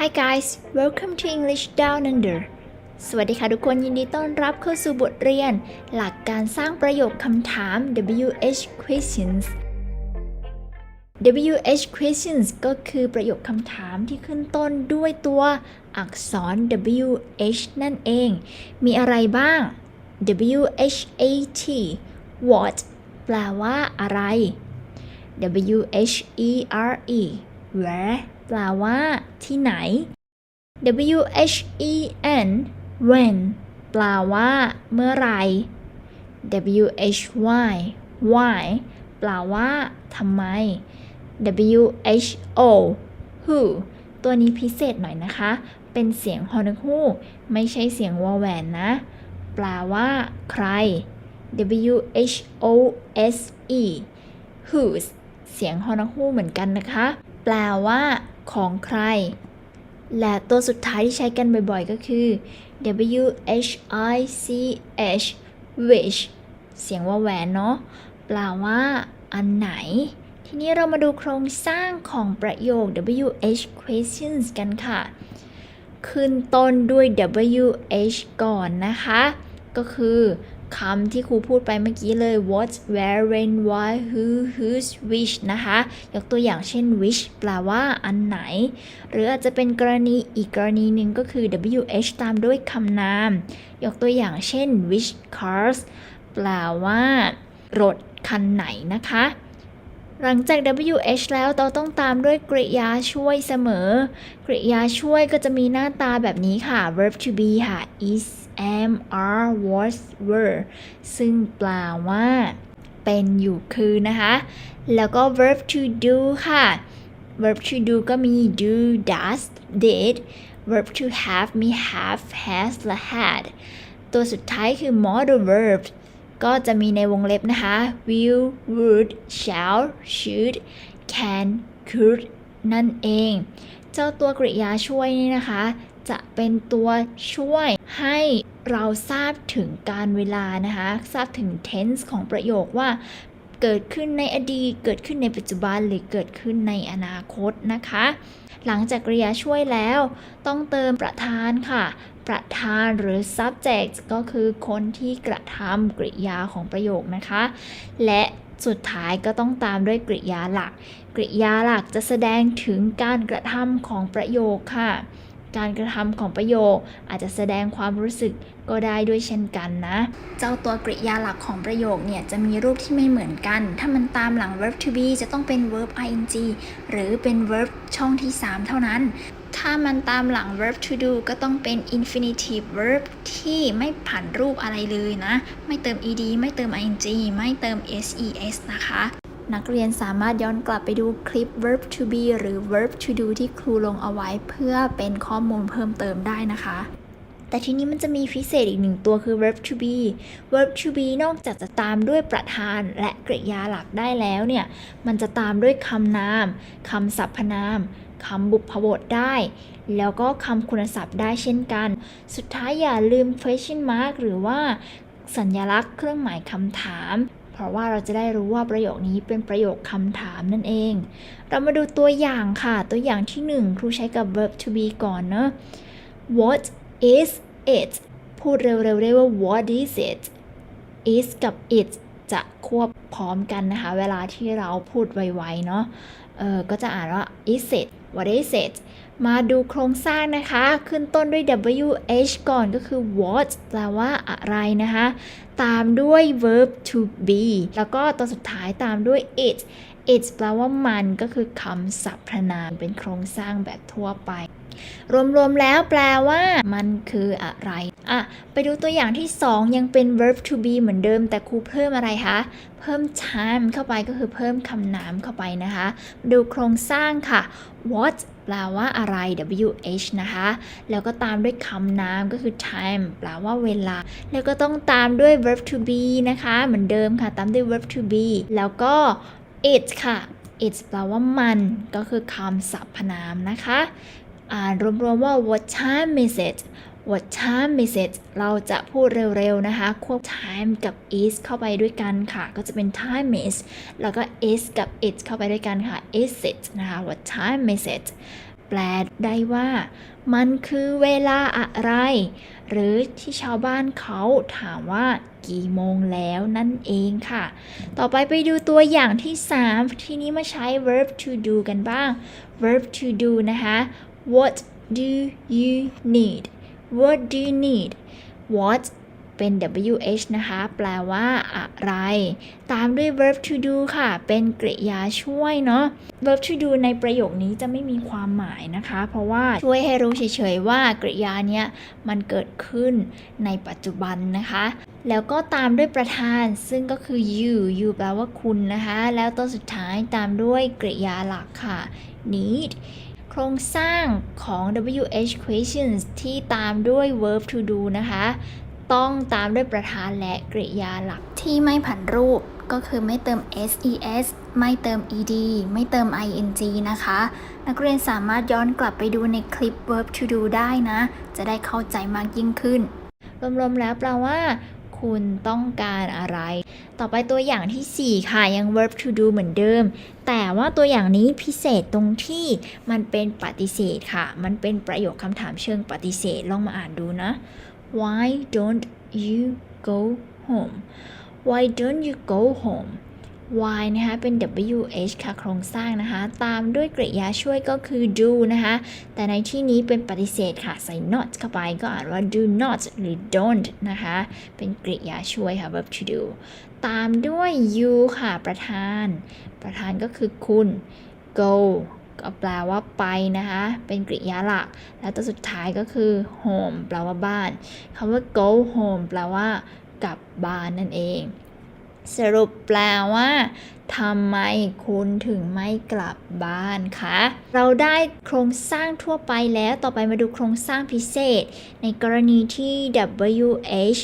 Hi guys welcome to English Down Under สวัสดีค่ะทุกคนยินดีต้อนรับเข้าสู่บทเรียน หลักการสร้างประโยคคำถาม WH questions WH questions ก็คือประโยคคำถามที่ขึ้นต้นด้วยตัวอักษร WH นั่นเอง มีอะไรบ้าง WHAT what แปลว่าอะไร W-H-E-R-E where แปลว่า ที่ไหน W-H-E-N when แปลว่า เมื่อไร W-H-Y why แปลว่าทำไม W-H-O who ตัวนี้พิเศษหน่อยนะคะ เป็นเสียงฮอนกฮูไม่ใช่เสียงวอแหวนนะ แปลว่า ใคร W-H-O-S-E whose เสียงฮอนกฮูเหมือนกันนะคะ แปลว่า ของใคร และตัวสุดท้ายที่ใช้กันบ่อยๆ ก็คือ W H I C H which เสียงว่าแหวนเนาะแปลว่าอันไหน ทีนี้เรามาดูโครงสร้างของประโยค W H questions กันค่ะ ขึ้นต้นด้วย W H ก่อนนะคะ ก็คือ คำที่ครูพูดไปเมื่อกี้เลย what where when why who whose which นะคะ ยกตัวอย่างเช่น which แปลว่าอันไหน หรืออาจจะเป็นกรณีอีกกรณีหนึ่งก็คือ wh ตามด้วยคำนาม ยกตัวอย่างเช่น which cars แปลว่า รถคันไหนนะคะ หลังจาก wh แล้วเราต้องตามด้วยกริยาช่วยเสมอ กริยาช่วยก็จะมีหน้าตาแบบนี้ค่ะ verb to be ค่ะ is am are was were ซึ่งแปลว่า เป็นอยู่คือนะคะ แล้วก็ verb to do ค่ะ verb to do ก็มี do does did verb to have มี have has และ had ตัวสุดท้ายคือ modal verb ก็จะมีในวงเล็บนะคะ will would shall should can could นั่นเอง เจ้าตัวกริยาช่วยนี่นะคะ จะเป็นตัวช่วย ให้เราทราบถึงการเวลานะคะ ทราบถึง tense ของประโยคว่าเกิดขึ้นในอดีต เกิดขึ้นในปัจจุบัน หรือเกิดขึ้นในอนาคตนะคะ หลังจากกริยาช่วยแล้ว ต้องเติมประธานค่ะ ประธานหรือ subject ก็คือคนที่กระทำกริยาของประโยคนะคะ และสุดท้ายก็ต้องตามด้วยกริยาหลัก กริยาหลักจะแสดงถึงการกระทำของประโยคค่ะ การกระทำของประโยค อาจจะแสดงความรู้สึกก็ได้ด้วยเช่นกันนะ เจ้าตัวกริยาหลักของประโยคเนี่ยจะมีรูปที่ไม่เหมือนกัน ถ้ามันตามหลัง verb to be จะต้องเป็น verb ing หรือเป็น verb ช่องที่ 3 เท่านั้น ถ้ามันตามหลัง verb to do ก็ต้องเป็น infinitive verb ที่ไม่ผันรูปอะไรเลยนะ ไม่เติม ed ไม่เติม ing ไม่เติม ses นะคะ นักเรียนสามารถย้อนกลับไปดูคลิป verb to be หรือ verb to do ที่ครูลงเอาไว้เพื่อเป็นข้อมูลเพิ่มเติมได้นะคะ แต่ทีนี้มันจะมีพิเศษอีกหนึ่งตัวคือ verb to be verb to be นอกจากจะตามด้วยประธานและกริยาหลักได้แล้วเนี่ย มันจะตามด้วยคำนาม คำสรรพนามคำบุพบทได้ แล้วก็คำคุณศัพท์ได้เช่นกัน สุดท้ายอย่าลืม question mark หรือว่าสัญลักษณ์เครื่องหมายคำถาม เพราะว่าเราจะได้รู้ว่าประโยคนี้เป็นประโยคคำถามนั่นเอง เรามาดูตัวอย่างค่ะ ตัวอย่างที่หนึ่งครูใช้กับ verb to be ก่อนเนอะ What is it พูดเร็วๆได้ว่า What is it is กับ it จะควบพร้อมกันนะคะ เวลาที่เราพูดไวๆเนาะเออก็จะอ่านว่า is it what is it มาดูโครงสร้างนะคะ ขึ้นต้นด้วย wh ก่อนก็คือ what แปลว่าอะไรนะคะ ตามด้วย verb to be แล้วก็ตัวสุดท้ายตามด้วย it it แปลว่ามันก็คือคำสรรพนามเป็นโครงสร้างแบบทั่วไป รวมๆแล้วแปลว่า มันคืออะไร อะ ไปดูตัวอย่างที่ 2 ยังเป็น verb to be เหมือนเดิม แต่ครูเพิ่มอะไรคะ เพิ่ม time เข้าไปก็คือเพิ่มคำนามเข้าไปนะคะ ดูโครงสร้างค่ะ what แปลว่าอะไร wh นะคะ แล้วก็ตามด้วยคำนามก็คือ time แปลว่าเวลา แล้วก็ต้องตามด้วย verb to be นะคะ เหมือนเดิมค่ะ ตามด้วย verb to be แล้วก็ it ค่ะ it แปลว่ามัน ก็คือคำสรรพนามนะคะ อ่านรวมๆว่า what time is it what time is it เราจะพูดเร็วๆนะคะ ควบ time กับ is เข้าไปด้วยกันค่ะ ก็จะเป็น time is แล้วก็ is กับ it เข้าไปด้วยกันค่ะ is it นะคะ what time is it แปลได้ว่า มันคือเวลาอะไร หรือที่ชาวบ้านเขาถามว่ากี่โมงแล้วนั่นเองค่ะ ต่อไปไปดูตัวอย่างที่ 3 ที่นี้มาใช้ verb to do กันบ้าง verb to do นะคะ what do you need what do you need what เป็น wh นะคะ แปลว่าอะไร ตามด้วย verb to do ค่ะ เป็นกริยาช่วยเนาะ verb to do ในประโยคนี้จะไม่มีความหมายนะคะ เพราะว่าช่วยให้รู้เฉยๆว่ากริยาเนี้ยมันเกิดขึ้นในปัจจุบันนะคะ แล้วก็ตามด้วยประธาน ซึ่งก็คือ you you แปลว่าคุณนะคะ แล้วตัวสุดท้ายตามด้วยกริยาหลักค่ะ need ครงสร้างของ WH questions ที่ตามด้วย verb to do นะคะ ต้องตามด้วยประธานและกริยาหลักที่ไม่ผันรูปก็คือไม่เติม ses ไม่เติม ed ไม่เติม ing นะคะ นักเรียนสามารถย้อนกลับไปดูในคลิป verb to do ได้นะ จะได้เข้าใจมากยิ่งขึ้น รวมๆแล้วแปลว่า คุณต้องการอะไร ต่อไปตัวอย่างทีสี่ 4 ค่ะ ยัง verb to do เหมือนเดิม แต่ว่าตัวอย่างนี้พิเศษตรงที่มันเป็นปฏิเสธค่ะ มันเป็นประโยคคำถามเชิงปฏิเสธ ลองมาอ่านดูนะ Why don't you go home Why don't you go home y นะคะเป็น wh ค่ะโครงสร้างนะคะ ตามด้วยกริยาช่วยก็คือ do นะคะ แต่ในที่นี้เป็นปฏิเสธค่ะ ใส่ not เข้าไปก็อ่านว่า do not หรือ don't นะคะ เป็นกริยาช่วยค่ะ verb to do ตามด้วย you ค่ะ ประธาน ประธานก็คือคุณ go ก็แปลว่าไปนะคะ เป็นกริยาหลัก แล้วตัวสุดท้ายก็คือ home แปลว่าบ้านคำว่า go home แปลว่ากลับบ้านนั่นเอง สรุปแปลว่าทำไมคุณถึงไม่กลับบ้านคะ เราได้โครงสร้างทั่วไปแล้ว ต่อไปมาดูโครงสร้างพิเศษ ในกรณีที่ WH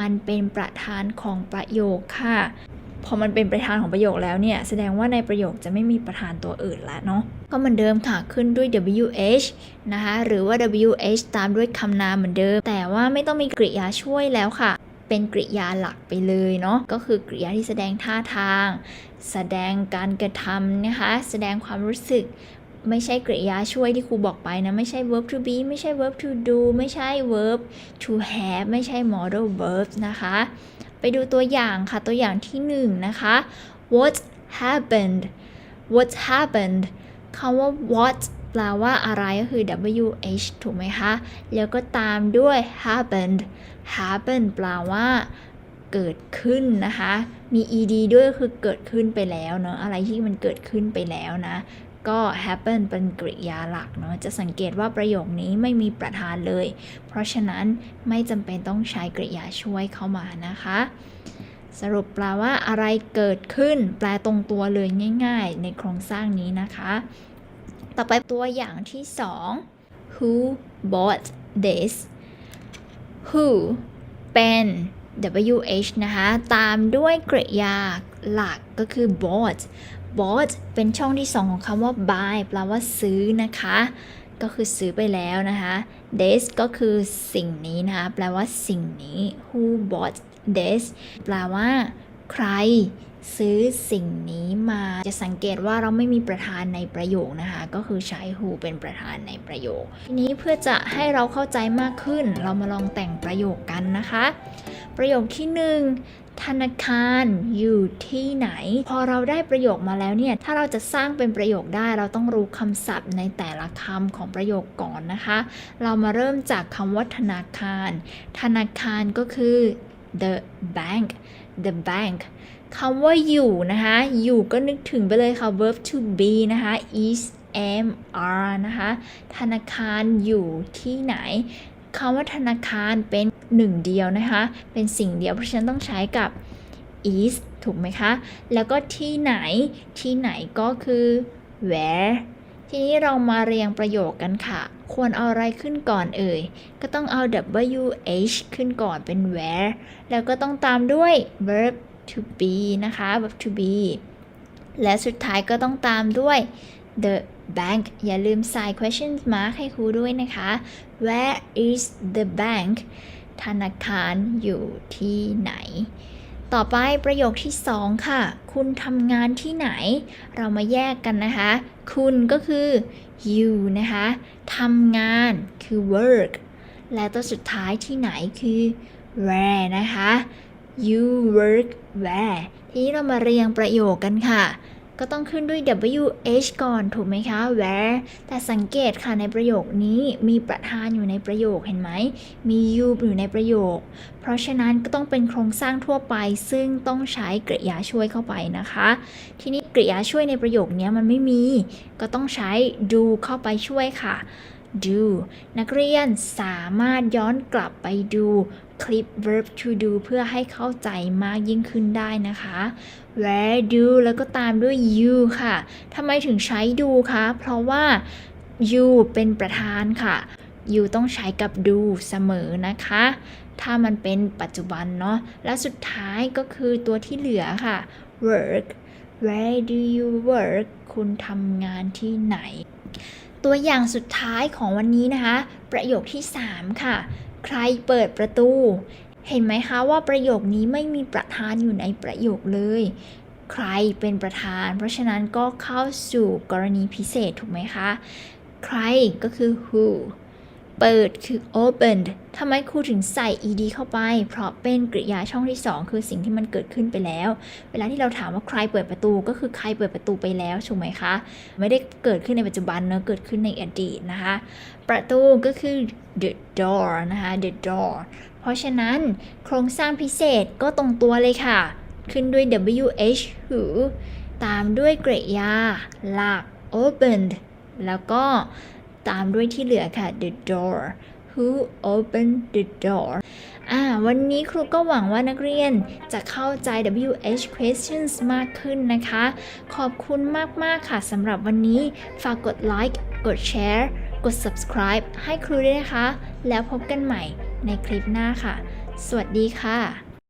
มันเป็นประธานของประโยคค่ะ พอมันเป็นประธานของประโยคแล้วเนี่ย แสดงว่าในประโยคจะไม่มีประธานตัวอื่นล้วเนาะ ก็เหมือนเดิมค่ะ ขึ้นด้วย WH นะคะ หรือว่า WH ตามด้วยคำนามเหมือนเดิม แต่ว่าไม่ต้องมีกริยาช่วยแล้วค่ะ เป็นกริยาหลักไปเลยเนาะก็คือกริยาที่แสดงท่าทาง แสดงการกระทำนะคะ แสดงความรู้สึกไม่ใช่กริยาช่วยที่ครูบอกไปนะ ไม่ใช่ verb to be ไม่ใช่ verb to do ไม่ใช่ verb to have ไม่ใช่ model verbs นะคะ ไปดูตัวอย่างค่ะ ตัวอย่างที่หนึ่งนะคะ what happened what happened คำว่า what แปลว่าอะไรก็คือ wh ถูกไหมคะ แล้วก็ตามด้วย happened happen แปลว่าเกิดขึ้นนะคะ มี ed ด้วยก็คือเกิดขึ้นไปแล้วเนาะ อะไรที่มันเกิดขึ้นไปแล้วนะ ก็ happen เป็นกริยาหลักเนาะ จะสังเกตว่าประโยคนี้ไม่มีประธานเลย เพราะฉะนั้นไม่จำเป็นต้องใช้กริยาช่วยเข้ามานะคะ สรุปแปลว่าอะไรเกิดขึ้น แปลตรงตัวเลยง่าย ๆ ในโครงสร้างนี้นะคะ ต่อไปตัวอย่างที่ 2 who bought this who เป็น wh นะคะ ตามด้วยกริยาหลักก็คือ bought bought เป็นช่องที่ 2 ของคำว่า buy แปลว่าซื้อนะคะ ก็คือซื้อไปแล้วนะคะ this ก็คือสิ่งนี้นะคะ แปลว่าสิ่งนี้ who bought this แปลว่า ใคร ซื้อสิ่งนี้มาจะสังเกตว่าเราไม่มีประธานในประโยคนะคะ ก็คือใช้ who เป็นประธานในประโยค ทีนี้เพื่อจะให้เราเข้าใจมากขึ้น เรามาลองแต่งประโยคกันนะคะ ประโยคที่หนึ่งธนาคารอยู่ที่ไหน พอเราได้ประโยคมาแล้วเนี่ย ถ้าเราจะสร้างเป็นประโยคได้ เราต้องรู้คำศัพท์ในแต่ละคำของประโยคก่อนนะคะ เรามาเริ่มจากคำว่าธนาคาร ธนาคารก็คือ the bank the bank คำว่าอยู่นะคะ อยู่ก็นึกถึงไปเลยค่ะ verb to be นะคะ is am are นะคะ ธนาคารอยู่ที่ไหนคำว่าธนาคารเป็นหนึ่งเดียวนะคะ เป็นสิ่งเดียว เพราะฉะนั้นต้องใช้กับ is ถูกไหมคะ แล้วก็ที่ไหน ที่ไหนก็คือ where ทีนี้เรามาเรียงประโยคกันค่ะ ควรเอาอะไรขึ้นก่อนเอ่ย ก็ต้องเอา wh ขึ้นก่อนเป็น where แล้วก็ต้องตามด้วย verb to be นะคะ verb to be และสุดท้ายก็ต้องตามด้วย the bank อย่าลืมใส่ question mark ให้ครูด้วยนะคะ where is the bank ธนาคารอยู่ที่ไหน ต่อไปประโยคที่ 2 ค่ะ คุณทำงานที่ไหน เรามาแยกกันนะคะ คุณก็คือ you นะคะทำงานคือ work และตัวสุดท้ายที่ไหนคือ where นะคะ you work where ทีนี้เรามาเรียงประโยคกันค่ะ ก็ต้องขึ้นด้วย wh ก่อนถูกไหมคะ where แต่สังเกตค่ะในประโยคนี้มีประธานอยู่ในประโยคเห็นไหม มี you อยู่ในประโยค เพราะฉะนั้นก็ต้องเป็นโครงสร้างทั่วไปซึ่งต้องใช้กริยาช่วยเข้าไปนะคะ ทีนี้กริยาช่วยในประโยคนี้มันไม่มี ก็ต้องใช้ do เข้าไปช่วยค่ะ do นักเรียนสามารถย้อนกลับไปดู คลิป verb to do เพื่อให้เข้าใจมากยิ่งขึ้นได้นะคะ where do แล้วก็ตามด้วย you ค่ะทำไมถึงใช้ do คะ เพราะว่า you เป็นประธานค่ะ you ต้องใช้กับ do เสมอนะคะ ถ้ามันเป็นปัจจุบันเนาะ และสุดท้ายก็คือตัวที่เหลือค่ะ work where do you work คุณทำงานที่ไหน ตัวอย่างสุดท้ายของวันนี้นะคะ ประโยคที่ 3 ค่ะ ใครเปิดประตู เห็นไหมคะว่าประโยคนี้ไม่มีประธานอยู่ในประโยคเลย ใครเป็นประธาน เพราะฉะนั้นก็เข้าสู่กรณีพิเศษถูกไหมคะ ใครก็คือ who เปิดคือ opened ทำไมครูถึงใส่ ed เข้าไป เพราะเป็นกริยาช่องที่ 2 คือสิ่งที่มันเกิดขึ้นไปแล้ว เวลาที่เราถามว่าใครเปิดประตูก็คือใครเปิดประตูไปแล้วถูกไหมคะ ไม่ได้เกิดขึ้นในปัจจุบันเนอะเกิดขึ้นในอดีตนะคะ ประตูก็คือ the door นะคะ the door เพราะฉะนั้นโครงสร้างพิเศษก็ตรงตัวเลยค่ะ ขึ้นด้วย wh who ตามด้วยกริยาหลัก opened แล้วก็ ตามด้วยที่เหลือค่ะ the door who opened the door อ่าวันนี้ครูก็หวังว่านักเรียนจะเข้าใจ WH questions มากขึ้นนะคะ ขอบคุณมาก ๆ ค่ะสำหรับวันนี้ ฝากกดไลค์กดแชร์กด subscribe ให้ครูด้วยนะคะ แล้วพบกันใหม่ในคลิปหน้าค่ะ สวัสดีค่ะ